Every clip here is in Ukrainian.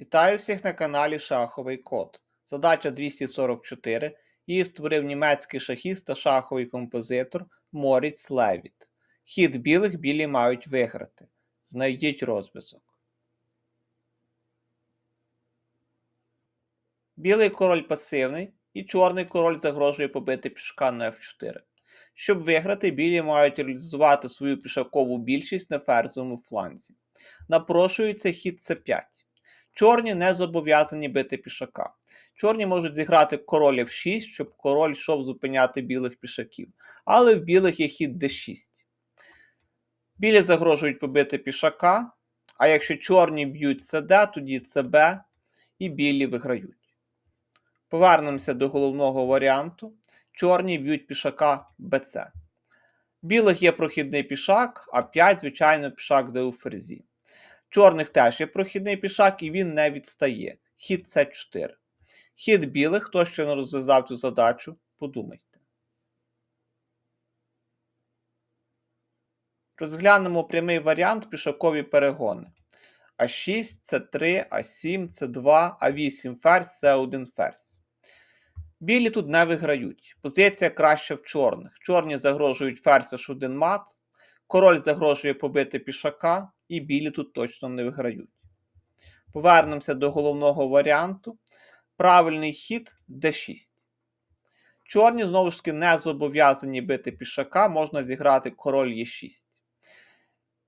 Вітаю всіх на каналі Шаховий Код. Задача 244. Її створив німецький шахіст та шаховий композитор Моріц Левіт. Хід білих білі мають виграти. Знайдіть розв'язок. Білий король пасивний і чорний король загрожує побити пішка на F4. Щоб виграти, білі мають реалізувати свою пішакову більшість на ферзовому фланзі. Напрошується хід С5. Чорні не зобов'язані бити пішака. Чорні можуть зіграти король F6, щоб король йшов зупиняти білих пішаків. Але в білих є хід D6. Білі загрожують побити пішака, а якщо чорні б'ють СД, тоді ЦБ і білі виграють. Повернемося до головного варіанту. Чорні б'ють пішака БЦ. Білих є прохідний пішак, а 5, звичайно, пішак де у ферзі. Чорних теж є прохідний пішак, і він не відстає. Хід С4. Хід білих, хто ще не розв'язав цю задачу, подумайте. Розглянемо прямий варіант пішакові перегони. А6, С3, А7, С2, А8 ферзь, С1 ферзь. Білі тут не виграють. Позиція краще в чорних. Чорні загрожують ферзь H1 мат, король загрожує побити пішака, і білі тут точно не виграють. Повернемося до головного варіанту. Правильний хід d6. Чорні, знову ж таки, не зобов'язані бити пішака, можна зіграти король Е6.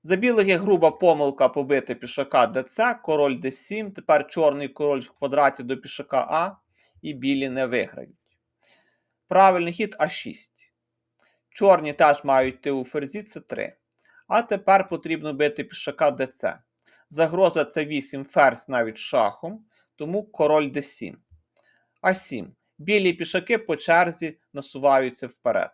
За білих є груба помилка побити пішака ДЦ, король d7. Тепер чорний король в квадраті до пішака А, і білі не виграють. Правильний хід А6. Чорні теж мають йти у ферзі С3. А тепер потрібно бити пішака ДЦ. Загроза це 8 ферзь навіть шахом, тому король d7. А7. Білі пішаки по черзі насуваються вперед.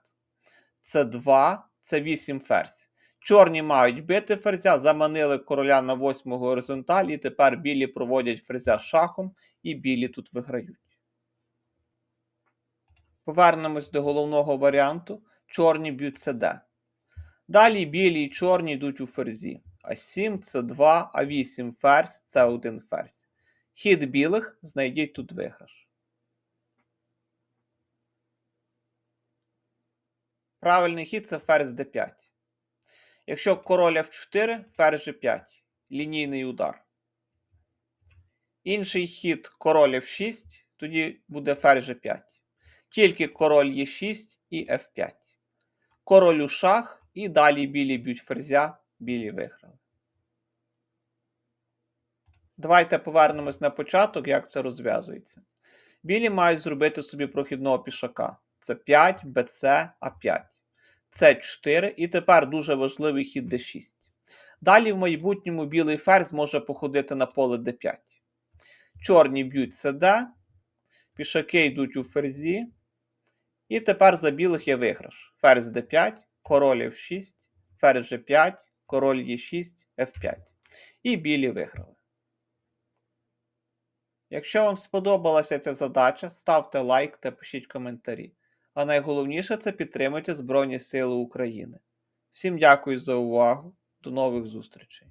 С2, це 8 ферзь. Чорні мають бити ферзя, заманили короля на 8 горизонталь, і тепер білі проводять ферзя шахом, і білі тут виграють. Повернемось до головного варіанту. Чорні б'ють СД. Далі білі і чорні йдуть у ферзі. А7, С2, А8 ферзь, С1 ферзь. Хід білих знайдіть тут виграш. Правильний хід це ферзь d5. Якщо король F4, ферзь G5. Лінійний удар. Інший хід король F6, тоді буде ферзь G5. Тільки король Е6 і F5. Король у шах і далі білі б'ють ферзя, білі виграли. Давайте повернемось на початок, як це розв'язується. Білі мають зробити собі прохідного пішака. Це 5, БЦ, А5. С4 і тепер дуже важливий хід d6. Далі в майбутньому білий ферзь може походити на поле d5. Чорні б'ють СД, пішаки йдуть у ферзі. І тепер за білих є виграш. Ферзь d5, король f6, ферзь g5, король e6, f5. І білі виграли. Якщо вам сподобалася ця задача, ставте лайк та пишіть коментарі. А найголовніше це підтримуйте Збройні Сили України. Всім дякую за увагу. До нових зустрічей!